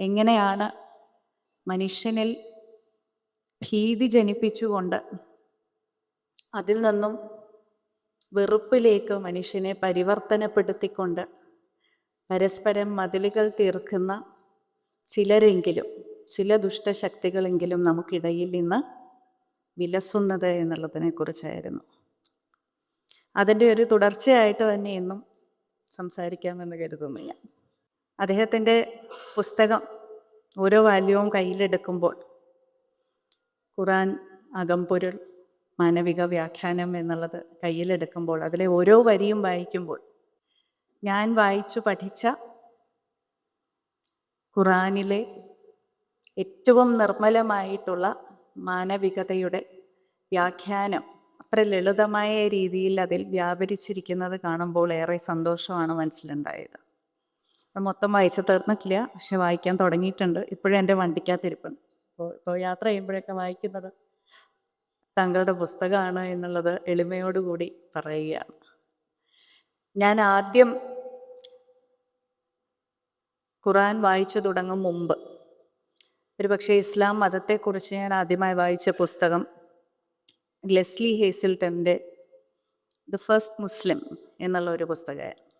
എങ്ങനെയാണ് മനുഷ്യനിൽ ഭീതി ജനിപ്പിച്ചുകൊണ്ട് അതിൽ നിന്നും വെറുപ്പിലേക്ക് മനുഷ്യനെ പരിവർത്തനപ്പെടുത്തിക്കൊണ്ട് പരസ്പരം മതിലുകൾ തീർക്കുന്ന ചിലരെങ്കിലും ചില ദുഷ്ടശക്തികളെങ്കിലും നമുക്കിടയിൽ നിന്ന് വിലസുന്നത് എന്നുള്ളതിനെക്കുറിച്ചായിരുന്നു. അതിന്റെ ഒരു തുടർച്ചയായിട്ട് തന്നെ ഇന്നും സംസാരിക്കാമെന്ന് കരുതുന്നു ഞാൻ. അദ്ദേഹത്തിന്റെ പുസ്തകം ഓരോ വാല്യവും കയ്യിലെടുക്കുമ്പോൾ ഖുറാൻ അകംപൊരുൾ മാനവിക വ്യാഖ്യാനം എന്നുള്ളത് കയ്യിലെടുക്കുമ്പോൾ അതിലെ ഓരോ വരിയും വായിക്കുമ്പോൾ ഞാൻ വായിച്ചു പഠിച്ച ഖുറാനിലെ ഏറ്റവും നിർമ്മലമായിട്ടുള്ള മാനവികതയുടെ വ്യാഖ്യാനം അത്ര ലളിതമായ രീതിയിൽ അതിൽ വ്യാപരിച്ചിരിക്കുന്നത് കാണുമ്പോൾ ഏറെ സന്തോഷമാണ് മനസ്സിലുണ്ടായത്. മൊത്തം വായിച്ചു തീർന്നിട്ടില്ല. പക്ഷെ വായിക്കാൻ തുടങ്ങിയിട്ടുണ്ട്. ഇപ്പോഴും എന്റെ വണ്ടിക്കകത്തിരിപ്പുണ്ട്. അപ്പോൾ ഇപ്പോൾ യാത്ര ചെയ്യുമ്പോഴൊക്കെ വായിക്കുന്നത് താങ്കളുടെ പുസ്തകമാണ് എന്നുള്ളത് എളിമയോടുകൂടി പറയുകയാണ്. ഞാൻ ആദ്യം ഖുറാൻ വായിച്ചു തുടങ്ങും മുമ്പ്. ഒരുപക്ഷെ ഇസ്ലാം മതത്തെക്കുറിച്ച് ഞാൻ ആദ്യമായി വായിച്ച പുസ്തകം ലെസ്ലി ഹേസിൽട്ടന്റെ ദ ഫസ്റ്റ് മുസ്ലിം എന്നുള്ള ഒരു പുസ്തകമായിരുന്നു.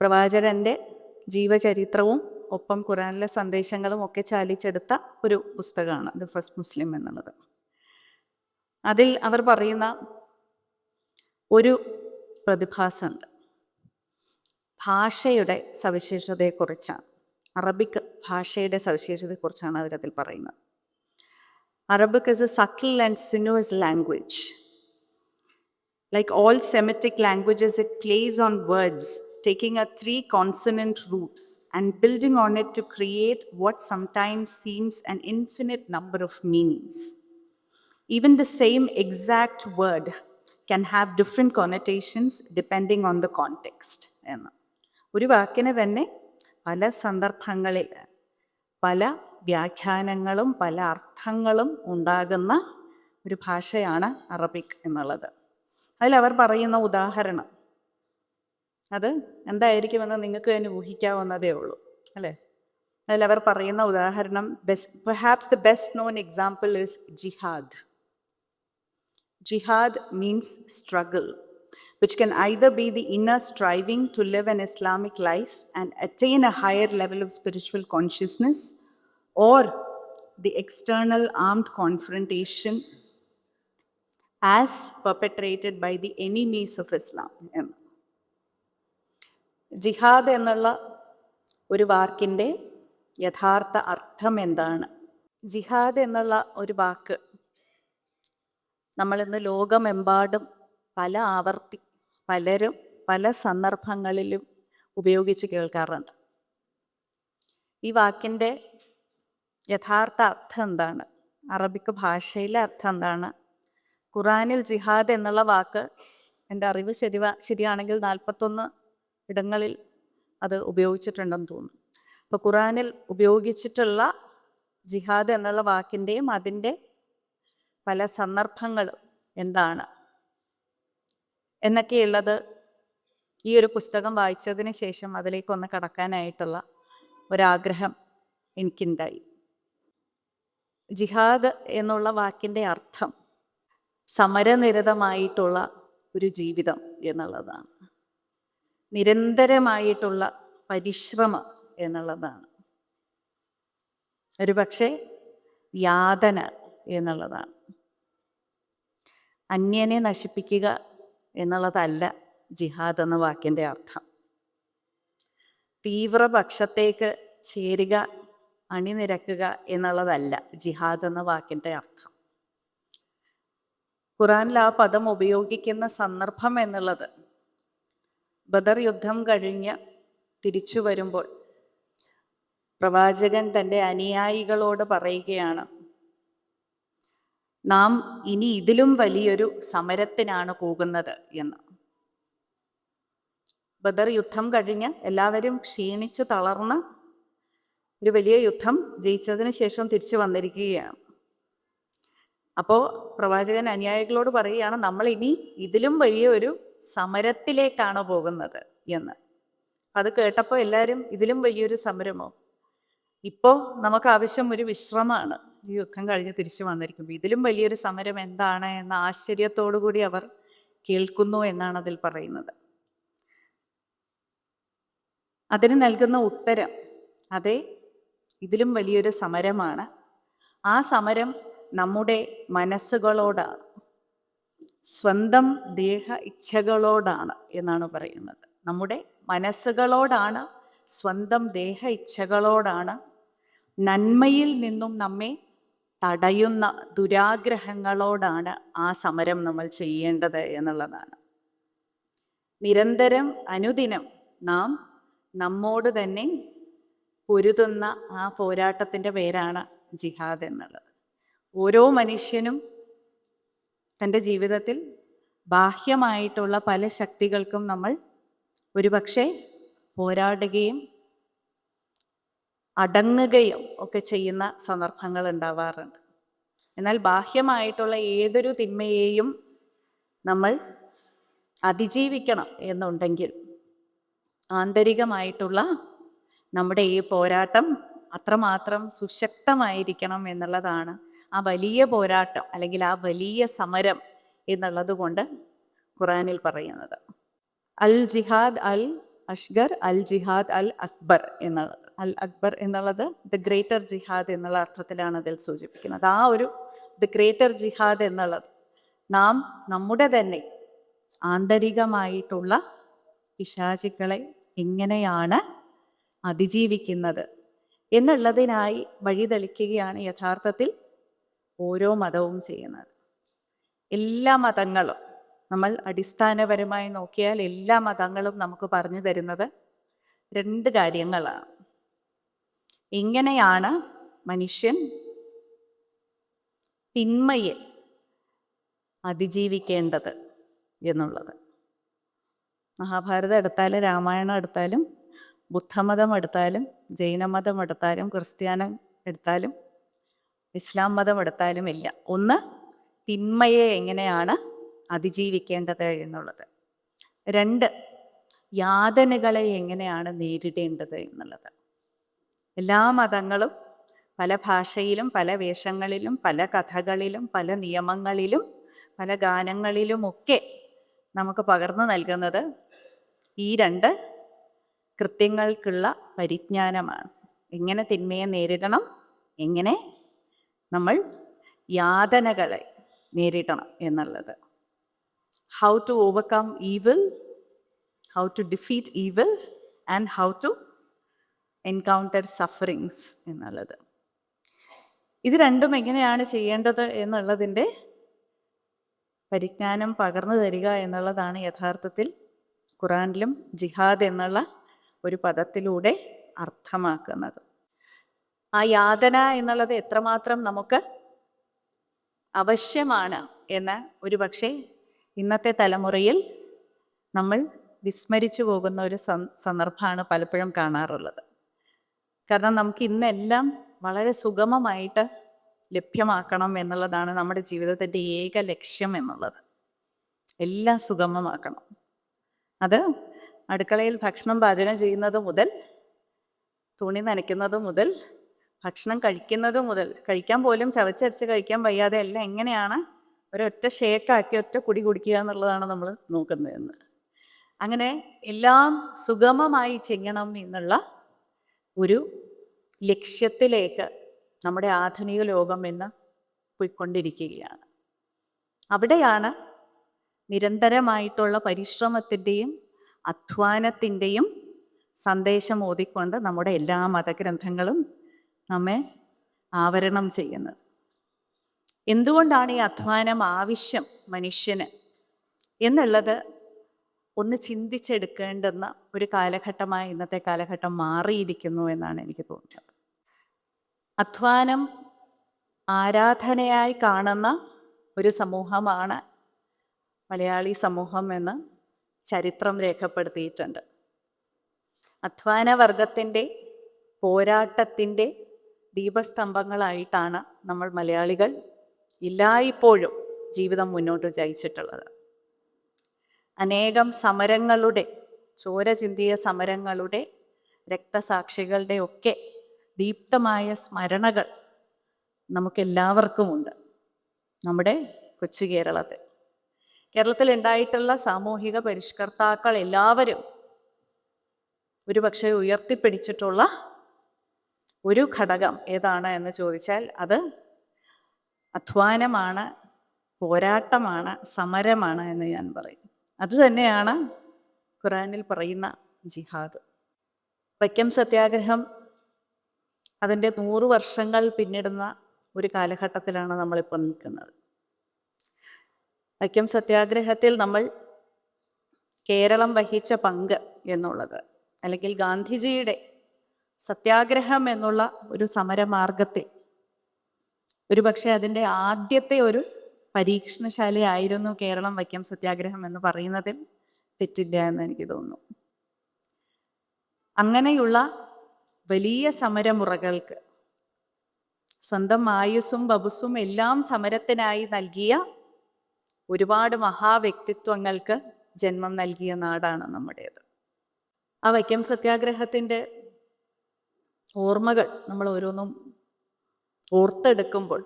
പ്രവാചകന്റെ ജീവചരിത്രവും ഒപ്പം ഖുറാനിലെ സന്ദേശങ്ങളും ഒക്കെ ചാലിച്ചെടുത്ത ഒരു പുസ്തകമാണ് ദ ഫസ്റ്റ് മുസ്ലിം എന്നുള്ളത്. അതിൽ അവർ പറയുന്ന ഒരു പ്രതിഭാസമുണ്ട്. ഭാഷയുടെ സവിശേഷതയെക്കുറിച്ചാണ്. അറബിക് ഭാഷയുടെ സവിശേഷതയെക്കുറിച്ചാണ് അവരതിൽ പറയുന്നത്. Arabic is a supple and sinuous language Like all Semitic languages it places on words taking a three consonant root and building on it to create what sometimes seems an infinite number of meanings Even the same exact word can have different connotations depending on the context. എന്ന് ഒരു വാക്കിന് തന്നെ പല സന്ദർഭങ്ങളിൽ പല വ്യാഖ്യാനങ്ങളും പല അർത്ഥങ്ങളും ഉണ്ടാകുന്ന ഒരു ഭാഷയാണ് അറബിക് എന്നുള്ളത് അതിലവർ പറയുന്ന ഉദാഹരണം അത് എന്തായിരിക്കുമെന്ന് നിങ്ങൾക്ക് തന്നെ ഊഹിക്കാവുന്നതേ ഉള്ളൂ അല്ലേ അതിലവർ പറയുന്ന ഉദാഹരണം best perhaps the best known example is jihad Jihad means struggle, which can either be the inner striving to live an Islamic life and attain a higher level of spiritual consciousness, or the external armed confrontation as perpetrated by the enemies of Islam എന്ന്. ജിഹാദ് എന്നുള്ള ഒരു വാക്കിന്റെ യഥാർത്ഥ അർത്ഥം എന്താണ്? ജിഹാദ് എന്നുള്ള ഒരു വാക്ക് നമ്മളിന്ന് ലോകമെമ്പാടും പല ആവർത്തി പലരും പല സന്ദർഭങ്ങളിലും ഉപയോഗിച്ച് കേൾക്കാറുണ്ട്. ഈ വാക്കിന്റെ യഥാർത്ഥ അർത്ഥം എന്താണ്? അറബിക് ഭാഷയിലെ അർത്ഥം എന്താണ്? ഖുറാനിൽ ജിഹാദ് എന്നുള്ള വാക്ക് എന്റെ അറിവ് ശരി ശരിയാണെങ്കിൽ നാൽപ്പത്തൊന്ന് ഇടങ്ങളിൽ അത് ഉപയോഗിച്ചിട്ടുണ്ടെന്ന് തോന്നുന്നു. അപ്പോൾ ഖുറാനിൽ ഉപയോഗിച്ചിട്ടുള്ള ജിഹാദ് എന്നുള്ള വാക്കിന്റെയും അതിന്റെ പല സന്ദർഭങ്ങളും എന്താണ് എന്നൊക്കെയുള്ളത് ഈ ഒരു പുസ്തകം വായിച്ചതിന് ശേഷം അതിലേക്കൊന്ന് കടക്കാനായിട്ടുള്ള ഒരാഗ്രഹം എനിക്കുണ്ടായി. ജിഹാദ് എന്നുള്ള വാക്കിന്റെ അർത്ഥം സമരനിരതമായിട്ടുള്ള ഒരു ജീവിതം എന്നുള്ളതാണ്. നിരന്തരമായിട്ടുള്ള പരിശ്രമം എന്നുള്ളതാണ്. ഒരു പക്ഷേ യാതന എന്നുള്ളതാണ്. അന്യനെ നശിപ്പിക്കുക എന്നുള്ളതല്ല ജിഹാദ് എന്ന വാക്കിന്റെ അർത്ഥം. തീവ്രപക്ഷത്തേക്ക് ചേരുക അണിനിരക്കുക എന്നുള്ളതല്ല ജിഹാദ് എന്ന വാക്കിന്റെ അർത്ഥം. ഖുറാനിൽ ആ പദം ഉപയോഗിക്കുന്ന സന്ദർഭം എന്നുള്ളത്. ബദർ യുദ്ധം കഴിഞ്ഞ് തിരിച്ചു വരുമ്പോൾ പ്രവാചകൻ തന്റെ അനുയായികളോട് പറയുകയാണ് നാം ഇനി ഇതിലും വലിയൊരു സമരത്തിനാണ് പോകുന്നത് എന്ന്. ബദർ യുദ്ധം കഴിഞ്ഞ് എല്ലാവരും ക്ഷീണിച്ച് തളർന്ന് ഒരു വലിയ യുദ്ധം ജയിച്ചതിന് ശേഷം തിരിച്ചു വന്നിരിക്കുകയാണ്. അപ്പോൾ പ്രവാചകൻ അനുയായികളോട് പറയുകയാണ് നമ്മൾ ഇനി ഇതിലും വലിയ ഒരു സമരത്തിലേക്കാണ് പോകുന്നത് എന്ന്. അത് കേട്ടപ്പോൾ എല്ലാവരും ഇതിലും വലിയൊരു സമരമോ? ഇപ്പോൾ നമുക്ക് ആവശ്യം ഒരു വിശ്രമമാണ്. ഈ യുദ്ധം കഴിഞ്ഞ് തിരിച്ചു വന്നിരിക്കുമ്പോൾ ഇതിലും വലിയൊരു സമരം എന്താണ് എന്ന ആശ്ചര്യത്തോടു കൂടി അവർ കേൾക്കുന്നു എന്നാണ് അതിൽ പറയുന്നത്. അതിന് നൽകുന്ന ഉത്തരം അതെ ഇതിലും വലിയൊരു സമരമാണ്. ആ സമരം നമ്മുടെ മനസ്സുകളോടാണ് സ്വന്തം ദേഹ ഇച്ഛകളോടാണ് എന്നാണ് പറയുന്നത്. നമ്മുടെ മനസ്സുകളോടാണ് സ്വന്തം ദേഹ ഇച്ഛകളോടാണ് നന്മയിൽ നിന്നും നമ്മെ തടയുന്ന ദുരാഗ്രഹങ്ങളോടാണ് ആ സമരം നമ്മൾ ചെയ്യേണ്ടത് എന്നുള്ളതാണ്. നിരന്തരം അനുദിനം നാം നമ്മോട് തന്നെ പൊരുതുന്ന ആ പോരാട്ടത്തിന്റെ പേരാണ് ജിഹാദ് എന്നുള്ളത്. ഓരോ മനുഷ്യനും തന്റെ ജീവിതത്തിൽ ബാഹ്യമായിട്ടുള്ള പല ശക്തികൾക്കും നമ്മൾ ഒരുപക്ഷെ പോരാടുകയും അടങ്ങുകയും ഒക്കെ ചെയ്യുന്ന സന്ദർഭങ്ങൾ ഉണ്ടാവാറുണ്ട്. എന്നാൽ ബാഹ്യമായിട്ടുള്ള ഏതൊരു തിന്മയെയും നമ്മൾ അതിജീവിക്കണം എന്നുണ്ടെങ്കിൽ ആന്തരികമായിട്ടുള്ള നമ്മുടെ ഈ പോരാട്ടം അത്രമാത്രം സുശക്തമായിരിക്കണം എന്നുള്ളതാണ് ആ വലിയ പോരാട്ടം അല്ലെങ്കിൽ ആ വലിയ സമരം എന്നുള്ളത് കൊണ്ട് ഖുറാനിൽ പറയുന്നത്. അൽ ജിഹാദ് അൽ അഷ്ഗർ അൽ ജിഹാദ് അൽ അക്ബർ എന്നുള്ളത് അൽ അക്ബർ എന്നുള്ളത് ദ ഗ്രേറ്റർ ജിഹാദ് എന്നുള്ള അർത്ഥത്തിലാണ് അതിൽ സൂചിപ്പിക്കുന്നത്. ആ ഒരു ദ ഗ്രേറ്റർ ജിഹാദ് എന്നുള്ളത് നാം നമ്മുടെ തന്നെ ആന്തരികമായിട്ടുള്ള പിശാചികളെ എങ്ങനെയാണ് അതിജീവിക്കുന്നത് എന്നുള്ളതിനായി വഴിതെളിക്കുകയാണ് യഥാർത്ഥത്തിൽ ഓരോ മതവും ചെയ്യുന്നത്. എല്ലാ മതങ്ങളും നമ്മൾ അടിസ്ഥാനപരമായി നോക്കിയാൽ എല്ലാ മതങ്ങളും നമുക്ക് പറഞ്ഞു തരുന്നത് രണ്ട് കാര്യങ്ങളാണ്. എങ്ങനെയാണ് മനുഷ്യൻ തിന്മയെ അതിജീവിക്കേണ്ടത് എന്നുള്ളത്. മഹാഭാരതം എടുത്താലും രാമായണം എടുത്താലും ബുദ്ധമതം എടുത്താലും ജൈനമതം എടുത്താലും ക്രിസ്ത്യാനം എടുത്താലും ഇസ്ലാം മതം എടുത്താലും ഇല്ല. ഒന്ന് തിന്മയെ എങ്ങനെയാണ് അതിജീവിക്കേണ്ടത് എന്നുള്ളത്. രണ്ട് യാതനകളെ എങ്ങനെയാണ് നേരിടേണ്ടത് എന്നുള്ളത്. എല്ലാ മതങ്ങളും പല ഭാഷയിലും പല വേഷങ്ങളിലും പല കഥകളിലും പല നിയമങ്ങളിലും പല ഗാനങ്ങളിലുമൊക്കെ നമുക്ക് പകർന്നു നൽകുന്നത് ഈ രണ്ട് കൃത്യങ്ങൾക്കുള്ള പരിജ്ഞാനമാണ്. എങ്ങനെ തിന്മയെ നേരിടണം? എങ്ങനെ നമ്മൾ യാതനകളെ നേരിടണം എന്നുള്ളത്. How to overcome evil how to defeat evil and how to encounter sufferings എന്നുള്ളത്. ഇത് രണ്ടും എങ്ങനെയാണ് ചെയ്യേണ്ടത് എന്നുള്ളതിന്റെ പരിജ്ഞാനം പകർന്നു തരിക എന്നുള്ളതാണ് യഥാർത്ഥത്തിൽ ഖുറാനിലും ജിഹാദ് എന്നുള്ള ഒരു പദത്തിലൂടെ അർത്ഥമാക്കുന്നത്. ആ യാതന എന്നുള്ളത് എത്രമാത്രം നമുക്ക് അവശ്യമാണ് എന്ന് ഒരു പക്ഷേ ഇന്നത്തെ തലമുറയിൽ നമ്മൾ വിസ്മരിച്ചു പോകുന്ന ഒരു സന്ദർഭമാണ് പലപ്പോഴും കാണാറുള്ളത്. കാരണം നമുക്ക് ഇന്നെല്ലാം വളരെ സുഗമമായിട്ട് ലഭ്യമാക്കണം എന്നുള്ളതാണ് നമ്മുടെ ജീവിതത്തിന്റെ ഏക ലക്ഷ്യം എന്നുള്ളത്. എല്ലാം സുഗമമാക്കണം. അത് അടുക്കളയിൽ ഭക്ഷണം പാചകം ചെയ്യുന്നത് മുതൽ തുണി നനയ്ക്കുന്നത് മുതൽ ഭക്ഷണം കഴിക്കുന്നത് മുതൽ കഴിക്കാൻ പോലും ചവച്ചരച്ച് കഴിക്കാൻ വയ്യാതെ അല്ല എങ്ങനെയാണ് ഒരൊറ്റ ഷേക്കാക്കി ഒറ്റ കുടി കുടിക്കുക എന്നുള്ളതാണ് നമ്മൾ നോക്കുന്നതെന്ന്. അങ്ങനെ എല്ലാം സുഗമമായി ചെയ്യണം എന്നുള്ള ഒരു ലക്ഷ്യത്തിലേക്ക് നമ്മുടെ ആധുനിക ലോകം എന്ന് പോയിക്കൊണ്ടിരിക്കുകയാണ്. അവിടെയാണ് നിരന്തരമായിട്ടുള്ള പരിശ്രമത്തിന്റെയും അധ്വാനത്തിന്റെയും സന്ദേശം ഓതിക്കൊണ്ട് നമ്മുടെ എല്ലാ മതഗ്രന്ഥങ്ങളും നമ്മെ ആവരണം ചെയ്യുന്നത്. എന്തുകൊണ്ടാണ് ഈ അധ്വാനം ആവശ്യം മനുഷ്യന്? എന്നുള്ളത് ഒന്ന് ചിന്തിച്ചെടുക്കേണ്ടുന്ന ഒരു കാലഘട്ടമായി ഇന്നത്തെ കാലഘട്ടം മാറിയിരിക്കുന്നു എന്നാണ് എനിക്ക് തോന്നുന്നത്. അധ്വാനം ആരാധനയായി കാണുന്ന ഒരു സമൂഹമാണ് മലയാളി സമൂഹം എന്ന് ചരിത്രം രേഖപ്പെടുത്തിയിട്ടുണ്ട്. അധ്വാനവർഗത്തിന്റെ പോരാട്ടത്തിന്റെ ദീപസ്തംഭങ്ങളായിട്ടാണ് നമ്മൾ മലയാളികൾ ഇല്ലായിപ്പോഴും ജീവിതം മുന്നോട്ട് ജയിച്ചിട്ടുള്ളത്. അനേകം സമരങ്ങളുടെ ചോര ചിന്തിയ സമരങ്ങളുടെ രക്തസാക്ഷികളുടെ ഒക്കെ ദീപ്തമായ സ്മരണകൾ നമുക്കെല്ലാവർക്കുമുണ്ട് നമ്മുടെ കൊച്ചു കേരളത്തിൽ. കേരളത്തിൽ ഉണ്ടായിട്ടുള്ള സാമൂഹിക പരിഷ്കർത്താക്കൾ എല്ലാവരും ഒരുപക്ഷെ ഉയർത്തിപ്പിടിച്ചിട്ടുള്ള ഒരു ഘടകം ഏതാണ് എന്ന് ചോദിച്ചാൽ അത് അധ്വാനമാണ് പോരാട്ടമാണ് സമരമാണ് എന്ന് ഞാൻ പറയും. അത് തന്നെയാണ് ഖുറാനിൽ പറയുന്ന ജിഹാദ്. വൈക്കം സത്യാഗ്രഹം അതിന്റെ നൂറ് വർഷങ്ങൾ പിന്നിടുന്ന ഒരു കാലഘട്ടത്തിലാണ് നമ്മളിപ്പോൾ നിൽക്കുന്നത്. വൈക്കം സത്യാഗ്രഹത്തിൽ നമ്മൾ കേരളം വഹിച്ച പങ്ക് എന്നുള്ളത് അല്ലെങ്കിൽ ഗാന്ധിജിയുടെ സത്യാഗ്രഹം എന്നുള്ള ഒരു സമരമാർഗത്തിൽ. ഒരുപക്ഷെ അതിന്റെ ആദ്യത്തെ ഒരു പരീക്ഷണശാലയായിരുന്നു കേരളം വൈക്കം സത്യാഗ്രഹം എന്ന് പറയുന്നതിൽ തെറ്റില്ല എന്ന് എനിക്ക് തോന്നുന്നു. അങ്ങനെയുള്ള വലിയ സമരമുറകൾക്ക് സ്വന്തം ആയുസ്സും ബബുസും എല്ലാം സമരത്തിനായി നൽകിയ ഒരുപാട് മഹാവ്യക്തിത്വങ്ങൾക്ക് ജന്മം നൽകിയ നാടാണ് നമ്മുടേത്. ആ വൈക്കം സത്യാഗ്രഹത്തിന്റെ ഓർമ്മകൾ നമ്മൾ ഓരോന്നും ഓർത്തെടുക്കുമ്പോൾ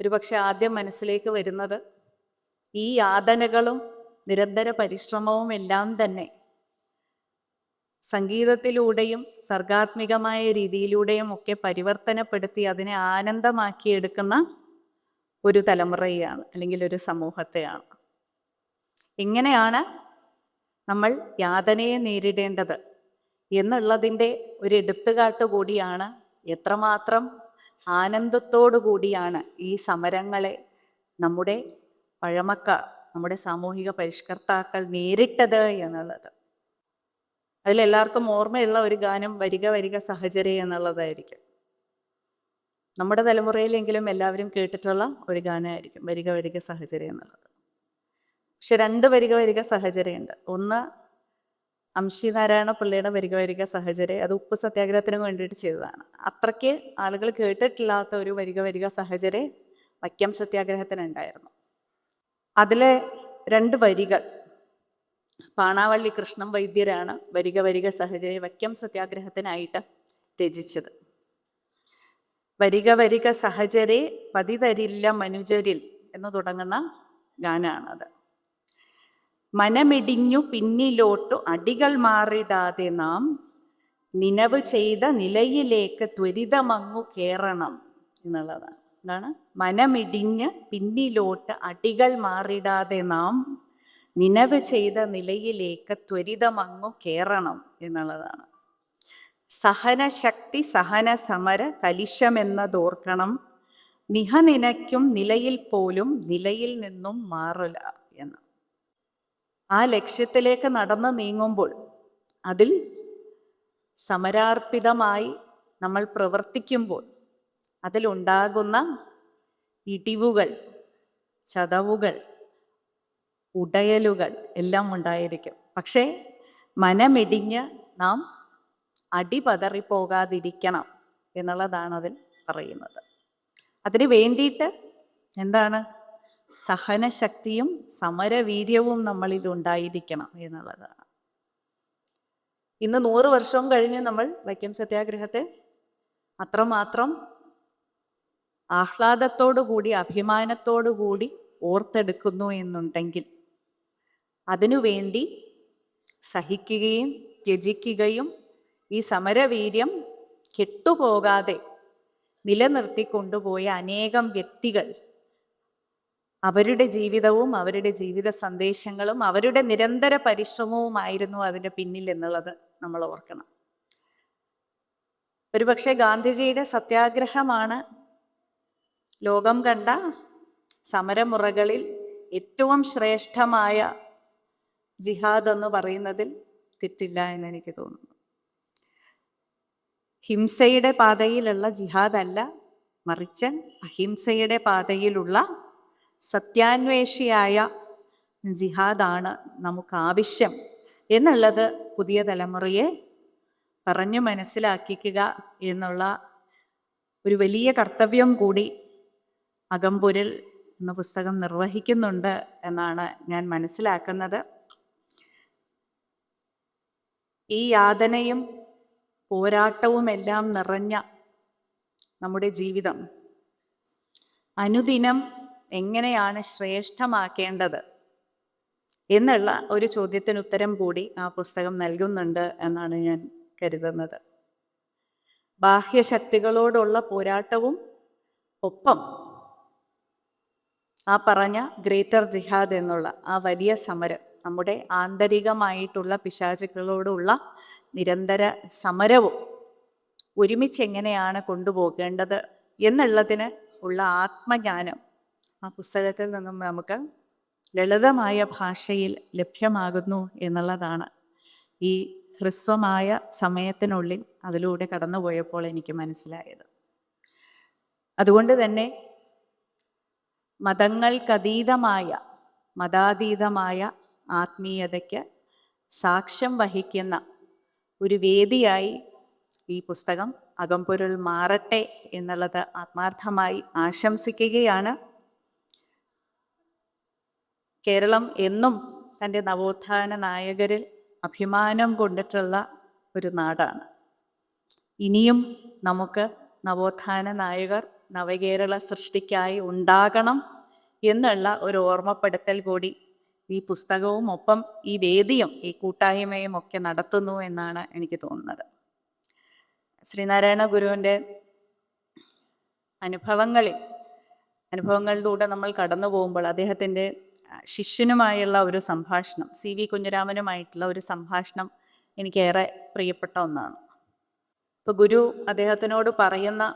ഒരുപക്ഷെ ആദ്യം മനസ്സിലേക്ക് വരുന്നത് ഈ യാതനകളും നിരന്തര പരിശ്രമവും എല്ലാം തന്നെ സംഗീതത്തിലൂടെയും സർഗാത്മികമായ രീതിയിലൂടെയും ഒക്കെ പരിവർത്തനപ്പെടുത്തി അതിനെ ആനന്ദമാക്കിയെടുക്കുന്ന ഒരു തലമുറയാണ് അല്ലെങ്കിൽ ഒരു സമൂഹത്തെയാണ്. എങ്ങനെയാണ് നമ്മൾ യാതനയെ നേരിടേണ്ടത്. എന്നുള്ളതിന്റെ ഒരു എടുത്തുകാട്ട് കൂടിയാണ് എത്രമാത്രം ആനന്ദത്തോടു കൂടിയാണ് ഈ സമരങ്ങളെ നമ്മുടെ പഴമക്കാർ നമ്മുടെ സാമൂഹിക പരിഷ്കർത്താക്കൾ നേരിട്ടത് എന്നുള്ളത്. അതിലെല്ലാവർക്കും ഓർമ്മയുള്ള ഒരു ഗാനം വരിക വരിക സഹചര്യ എന്നുള്ളതായിരിക്കും. നമ്മുടെ തലമുറയിലെങ്കിലും എല്ലാവരും കേട്ടിട്ടുള്ള ഒരു ഗാനമായിരിക്കും വരിക വരിക സഹചര്യ എന്നുള്ളത്. പക്ഷെ രണ്ട് വരിക വരിക സഹചര്യമുണ്ട് ഒന്ന് അംശി നാരായണ പിള്ളയുടെ വരിക വരിക സഹചര്യ അത് ഉപ്പ് സത്യാഗ്രഹത്തിന് വേണ്ടിയിട്ട് ചെയ്തതാണ്. അത്രയ്ക്ക് ആളുകൾ കേട്ടിട്ടില്ലാത്ത ഒരു വരിക വരിക സഹചര്യ വൈക്കം സത്യാഗ്രഹത്തിനുണ്ടായിരുന്നു. അതിലെ രണ്ട് വരികൾ പാണാവള്ളി കൃഷ്ണൻ വൈദ്യരാണ് വരിക വരിക സഹചര്യ വൈക്കം സത്യാഗ്രഹത്തിനായിട്ട് രചിച്ചത്. വരിക വരിക സഹചരെ പതിതരില്ല മനുജരിൽ എന്ന് തുടങ്ങുന്ന ഗാനാണത്. മനമിടിഞ്ഞു പിന്നിലോട്ടു അടികൾ മാറിടാതെ നാം നിലവ് ചെയ്ത നിലയിലേക്ക് ത്വരിതമങ്ങു കയറണം എന്നുള്ളതാണ്. എന്താണ്? മനമിടിഞ്ഞ് പിന്നിലോട്ട് അടികൾ മാറിടാതെ നാം നിലവ് ചെയ്ത നിലയിലേക്ക് ത്വരിതമങ്ങു കയറണം എന്നുള്ളതാണ്. സഹനശക്തി സഹന സമര കലിശമെന്നതോർക്കണം നിഹനിനയ്ക്കും നിലയിൽ പോലും നിലയിൽ നിന്നും മാറില്ല ആ ലക്ഷ്യത്തിലേക്ക് നടന്നു നീങ്ങുമ്പോൾ അതിൽ സമരാർപ്പിതമായി നമ്മൾ പ്രവർത്തിക്കുമ്പോൾ അതിലുണ്ടാകുന്ന ഇടിവുകൾ ചതവുകൾ ഉടയലുകൾ എല്ലാം ഉണ്ടായിരിക്കും. പക്ഷേ മനമിടിഞ്ഞ് നാം അടിപതറിപ്പോകാതിരിക്കണം എന്നുള്ളതാണ് അതിൽ പറയുന്നത്. അതിന് വേണ്ടിയിട്ട് എന്താണ് സഹനശക്തിയും സമരവീര്യവും നമ്മളിൽ ഉണ്ടായിരിക്കണം എന്നുള്ളതാണ്. ഇന്ന് നൂറ് വർഷവും കഴിഞ്ഞ് നമ്മൾ വൈക്കം സത്യാഗ്രഹത്തെ അത്രമാത്രം ആഹ്ലാദത്തോടു കൂടി അഭിമാനത്തോടു കൂടി ഓർത്തെടുക്കുന്നു എന്നുണ്ടെങ്കിൽ അതിനുവേണ്ടി സഹിക്കുകയും ത്യജിക്കുകയും ഈ സമരവീര്യം കെട്ടുപോകാതെ നിലനിർത്തിക്കൊണ്ടുപോയ അനേകം വ്യക്തികൾ അവരുടെ ജീവിതവും അവരുടെ ജീവിത സന്ദേശങ്ങളും അവരുടെ നിരന്തര പരിശ്രമവുമായിരുന്നു അതിന്റെ പിന്നിൽ എന്നുള്ളത് നമ്മൾ ഓർക്കണം. ഒരുപക്ഷെ ഗാന്ധിജിയുടെ സത്യാഗ്രഹമാണ് ലോകം കണ്ട സമരമുറകളിൽ ഏറ്റവും ശ്രേഷ്ഠമായ ജിഹാദ് എന്ന് പറയുന്നതിൽ തെറ്റില്ല എന്ന് എനിക്ക് തോന്നുന്നു. ഹിംസയുടെ പാതയിലുള്ള ജിഹാദ് അല്ല മറിച്ച് അഹിംസയുടെ പാതയിലുള്ള സത്യാന്വേഷിയായ ജിഹാദാണ് നമുക്ക് ആവശ്യം എന്നുള്ളത് പുതിയ തലമുറയെ പറഞ്ഞു മനസ്സിലാക്കിക്കുക എന്നുള്ള ഒരു വലിയ കർത്തവ്യം കൂടി അകമ്പുരിൽ എന്ന പുസ്തകം നിർവഹിക്കുന്നുണ്ട് എന്നാണ് ഞാൻ മനസ്സിലാക്കുന്നത്. ഈ യാതനയും പോരാട്ടവും എല്ലാം നിറഞ്ഞ നമ്മുടെ ജീവിതം. അനുദിനം എങ്ങനെയാണ് ശ്രേഷ്ഠമാക്കേണ്ടത്? എന്നുള്ള ഒരു ചോദ്യത്തിന് ഉത്തരം കൂടി ആ പുസ്തകം നൽകുന്നുണ്ട് എന്നാണ് ഞാൻ കരുതുന്നത്. ബാഹ്യശക്തികളോടുള്ള പോരാട്ടവും ഒപ്പം ആ പറഞ്ഞ ഗ്രേറ്റർ ജിഹാദ് എന്നുള്ള ആ വലിയ സമരം നമ്മുടെ ആന്തരികമായിട്ടുള്ള പിശാചുക്കളോടുള്ള നിരന്തര സമരവും ഒരുമിച്ച് എങ്ങനെയാണ് കൊണ്ടുപോകേണ്ടത് എന്നുള്ളതിന് ഉള്ള ആത്മജ്ഞാനം ആ പുസ്തകത്തിൽ നിന്നും നമുക്ക് ലളിതമായ ഭാഷയിൽ ലഭ്യമാകുന്നു എന്നുള്ളതാണ്. ഈ ഹ്രസ്വമായ സമയത്തിനുള്ളിൽ അതിലൂടെ കടന്നുപോയപ്പോൾ എനിക്ക് മനസ്സിലായത്. അതുകൊണ്ട് തന്നെ മതങ്ങൾക്കതീതമായ മതാതീതമായ ആത്മീയതയ്ക്ക് സാക്ഷ്യം വഹിക്കുന്ന ഒരു വേദിയായി ഈ പുസ്തകം അകംപൊരുൾ മാറട്ടെ എന്നുള്ളത് ആത്മാർത്ഥമായി ആശംസിക്കുകയാണ്. കേരളം എന്നും തന്റെ നവോത്ഥാന നായകരിൽ അഭിമാനം കൊണ്ടിട്ടുള്ള ഒരു നാടാണ്. ഇനിയും നമുക്ക് നവോത്ഥാന നായകർ നവകേരള സൃഷ്ടിക്കായി ഉണ്ടാകണം എന്നുള്ള ഒരു ഓർമ്മപ്പെടുത്തൽ കൂടി ഈ പുസ്തകവും ഒപ്പം ഈ വേദിയും ഈ കൂട്ടായ്മയും ഒക്കെ നടത്തുന്നു എന്നാണ് എനിക്ക് തോന്നുന്നത്. ശ്രീനാരായണ ഗുരുവിന്റെ അനുഭവങ്ങളിൽ അനുഭവങ്ങളിലൂടെ നമ്മൾ കടന്നു പോകുമ്പോൾ അദ്ദേഹത്തിന്റെ ശിഷ്യനുമായുള്ള ഒരു സംഭാഷണം സി വി കുഞ്ഞിരാമനുമായിട്ടുള്ള ഒരു സംഭാഷണം എനിക്കേറെ പ്രിയപ്പെട്ട ഒന്നാണ്. ഇപ്പോൾ ഗുരു അദ്ദേഹത്തിനോട് പറയുന്ന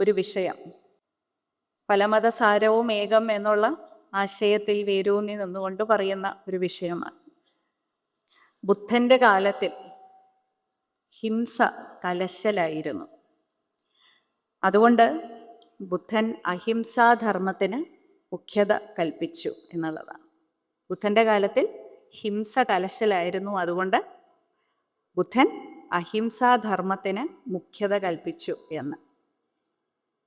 ഒരു വിഷയം പലമതസാരവും ഏകം എന്നുള്ള ആശയത്തിൽ വേരൂന്നി നിന്നുകൊണ്ട് പറയുന്ന ഒരു വിഷയമാണ്. ബുദ്ധന്റെ കാലത്തിൽ ഹിംസ കലശലായിരുന്നു. അതുകൊണ്ട് ബുദ്ധൻ അഹിംസാധർമ്മത്തിന് മുഖ്യത കൽപ്പിച്ചു എന്നുള്ളതാണ്. ബുദ്ധന്റെ കാലത്തിൽ ഹിംസ കലശലായിരുന്നു. അതുകൊണ്ട് ബുദ്ധൻ അഹിംസാധർമ്മത്തിന് മുഖ്യത കൽപ്പിച്ചു എന്ന്.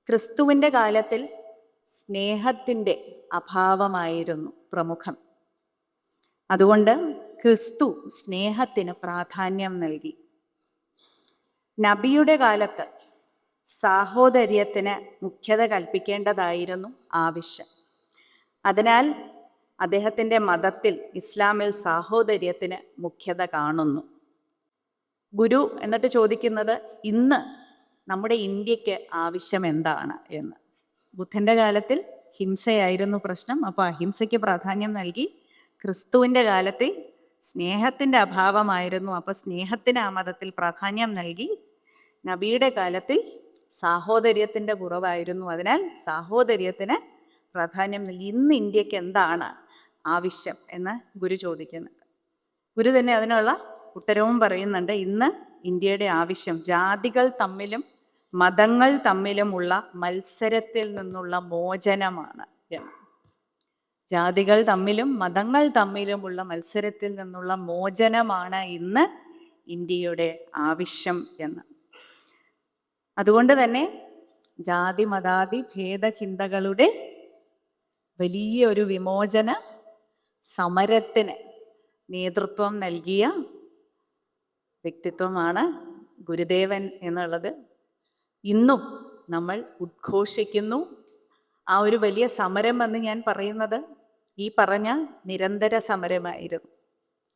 ക്രിസ്തുവിന്റെ കാലത്തിൽ സ്നേഹത്തിന്റെ അഭാവമായിരുന്നു പ്രമുഖം. അതുകൊണ്ട് ക്രിസ്തു സ്നേഹത്തിന് പ്രാധാന്യം നൽകി. നബിയുടെ കാലത്ത് സാഹോദര്യത്തിന് മുഖ്യത കൽപ്പിക്കേണ്ടതായിരുന്നു ആവശ്യം. അതിനാൽ അദ്ദേഹത്തിന്റെ മതത്തിൽ ഇസ്ലാമിൽ സാഹോദര്യത്തിന് മുഖ്യത കാണുന്നു. ഗുരു എന്നിട്ട് ചോദിക്കുന്നത് ഇന്ന് നമ്മുടെ ഇന്ത്യയ്ക്ക് ആവശ്യം എന്താണ് എന്ന്. ബുദ്ധന്റെ കാലത്തിൽ ഹിംസയായിരുന്നു പ്രശ്നം. അപ്പോൾ അഹിംസയ്ക്ക് പ്രാധാന്യം നൽകി ക്രിസ്തുവിന്റെ കാലത്തിൽ സ്നേഹത്തിന്റെ അഭാവമായിരുന്നു. അപ്പോൾ സ്നേഹത്തിന് ആ മതത്തിൽ പ്രാധാന്യം നൽകി നബിയുടെ കാലത്തിൽ സാഹോദര്യത്തിന്റെ കുറവായിരുന്നു. അതിനാൽ സാഹോദര്യത്തിന് പ്രാധാന്യം നൽകി. ഇന്ന് ഇന്ത്യയ്ക്ക് എന്താണ് ആവശ്യം എന്ന് ഗുരു ചോദിക്കുന്നുണ്ട് ഗുരു തന്നെ അതിനുള്ള ഉത്തരവും പറയുന്നുണ്ട്. ഇന്ന് ഇന്ത്യയുടെ ആവശ്യം ജാതികൾ തമ്മിലും മതങ്ങൾ തമ്മിലുമുള്ള മത്സരത്തിൽ നിന്നുള്ള മോചനമാണ് ജാതികൾ തമ്മിലും മതങ്ങൾ തമ്മിലുമുള്ള മത്സരത്തിൽ നിന്നുള്ള മോചനമാണ് ഇന്ന് ഇന്ത്യയുടെ ആവശ്യം എന്ന്. അതുകൊണ്ട് തന്നെ ജാതി മതാതി ഭേദചിന്തകളുടെ വലിയ ഒരു വിമോചന സമരത്തിന് നേതൃത്വം നൽകിയ വ്യക്തിത്വമാണ് ഗുരുദേവൻ എന്നുള്ളത്. ഇന്നും നമ്മൾ ഉദ്ഘോഷിക്കുന്നു. ആ ഒരു വലിയ സമരം എന്ന് ഞാൻ പറയുന്നത് ഈ പറഞ്ഞ നിരന്തര സമരമായിരുന്നു.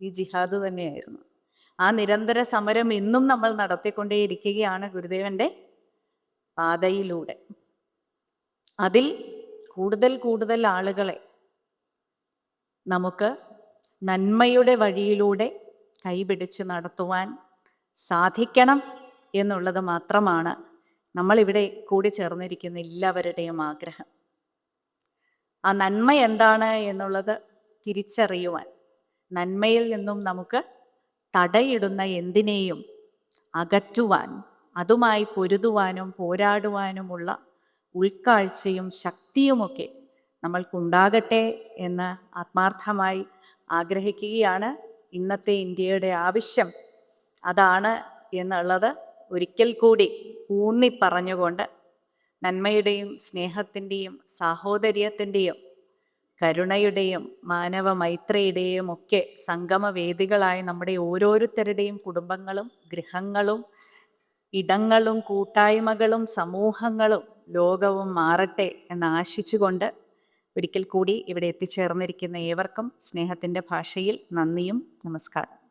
ഈ ജിഹാദ് തന്നെയായിരുന്നു. ആ നിരന്തര സമരം ഇന്നും നമ്മൾ നടത്തിക്കൊണ്ടേയിരിക്കുകയാണ് ഗുരുദേവന്റെ പാതയിലൂടെ. അതിൽ കൂടുതൽ കൂടുതൽ ആളുകളെ നമുക്ക് നന്മയുടെ വഴിയിലൂടെ കൈപിടിച്ച് നടത്തുവാൻ സാധിക്കണം എന്നുള്ളത് മാത്രമാണ് നമ്മളിവിടെ കൂടി ചേർന്നിരിക്കുന്ന എല്ലാവരുടെയും ആഗ്രഹം. ആ നന്മ എന്താണ് എന്നുള്ളത് തിരിച്ചറിയുവാൻ നന്മയിൽ നിന്നും നമുക്ക് തടയിടുന്ന എന്തിനേയും അകറ്റുവാൻ അതുമായി പൊരുതുവാനും പോരാടുവാനുമുള്ള ഉൾക്കാഴ്ചയും ശക്തിയുമൊക്കെ നമ്മൾക്കുണ്ടാകട്ടെ എന്ന് ആത്മാർത്ഥമായി ആഗ്രഹിക്കുകയാണ്. ഇന്നത്തെ ഇന്ത്യയുടെ ആവശ്യം അതാണ് എന്നുള്ളത് ഒരിക്കൽ കൂടി ഊന്നി പറഞ്ഞുകൊണ്ട് നന്മയുടെയും സ്നേഹത്തിന്റെയും സാഹോദര്യത്തിന്റെയും കരുണയുടെയും മാനവ മൈത്രിയുടെയും ഒക്കെ സംഗമവേദികളായ നമ്മുടെ ഓരോരുത്തരുടെയും കുടുംബങ്ങളും ഗൃഹങ്ങളും ഇടങ്ങളും കൂട്ടായ്മകളും സമൂഹങ്ങളും ലോകവും മാറട്ടെ എന്ന് ആശിച്ചുകൊണ്ട് ഒരിക്കൽ കൂടി ഇവിടെ എത്തിച്ചേർന്നിരിക്കുന്ന ഏവർക്കും സ്നേഹത്തിന്റെ ഭാഷയിൽ നന്ദിയും നമസ്കാരം.